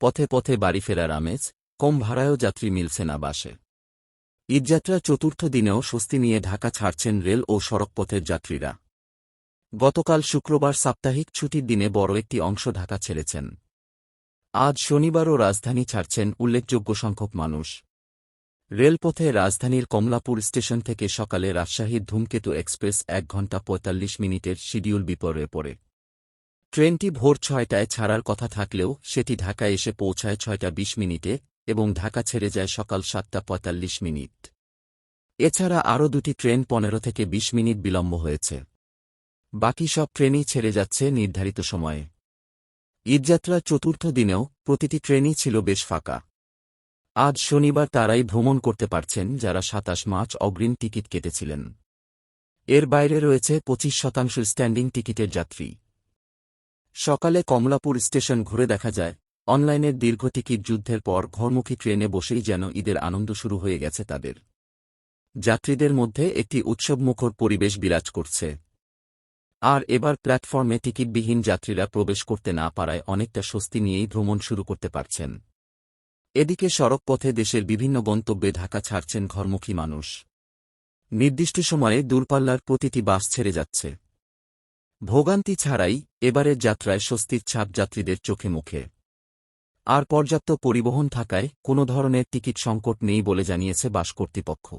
পথে পথে বাড়ি ফেরার আমেজ, কম ভাড়ায়ও যাত্রী মিলছে না বাসে। ঈদযাত্রার চতুর্থ দিনেও স্বস্তি নিয়ে ঢাকা ছাড়ছেন রেল ও সড়কপথের যাত্রীরা। গতকাল শুক্রবার সাপ্তাহিক ছুটির দিনে বড় একটি অংশ ঢাকা ছেড়েছেন। আজ শনিবারও রাজধানী ছাড়ছেন উল্লেখযোগ্য সংখ্যক মানুষ। রেলপথে রাজধানীর কমলাপুর স্টেশন থেকে সকালে রাজশাহীর ধূমকেতু এক্সপ্রেস এক ঘণ্টা পঁয়তাল্লিশ মিনিটের শিডিউল বিপর্যয়ে পড়ে। ট্রেনটি ভোর ছয়টায় ছাড়ার কথা থাকলেও সেটি ঢাকায় এসে পৌঁছায় ছয়টা বিশ মিনিটে এবং ঢাকা ছেড়ে যায় সকাল সাতটা পঁয়তাল্লিশ মিনিট। এছাড়া আরও দুটি ট্রেন পনেরো থেকে বিশ মিনিট বিলম্ব হয়েছে। বাকি সব ট্রেনই ছেড়ে যাচ্ছে নির্ধারিত সময়ে। ঈদযাত্রার চতুর্থ দিনেও প্রতিটি ট্রেনই ছিল বেশ ফাঁকা। আজ শনিবার তারাই ভ্রমণ করতে পারছেন যারা সাতাশ মার্চ অগ্রিম টিকিট কেটেছিলেন। এর বাইরে রয়েছে পঁচিশ শতাংশ স্ট্যান্ডিং টিকিটের যাত্রী। সকালে কমলাপুর স্টেশন ঘুরে দেখা যায়, অনলাইনের দীর্ঘ টিকিট যুদ্ধের পর ঘরমুখী ট্রেনে বসেই যেন ঈদের আনন্দ শুরু হয়ে গেছে তাদের। যাত্রীদের মধ্যে একটি উৎসবমুখর পরিবেশ বিরাজ করছে। আর এবার প্ল্যাটফর্মে টিকিটবিহীন যাত্রীরা প্রবেশ করতে না পারায় অনেকটা স্বস্তি নিয়েই ভ্রমণ শুরু করতে পারছেন। এদিকে সড়কপথে দেশের বিভিন্ন গন্তব্যে ঢাকা ছাড়ছেন ঘরমুখী মানুষ। নির্দিষ্ট সময়ে দূরপাল্লার প্রতিটি বাস ছেড়ে যাচ্ছে। ভোগান্তি ছাড়াই এবারের যাত্রায় স্বস্তির ছাপ যাত্রীদের চোখে মুখে। আর পর্যাপ্ত পরিবহন থাকায় কোনো ধরনের টিকিট সংকট নেই বলে জানিয়েছে বাস কর্তৃপক্ষ।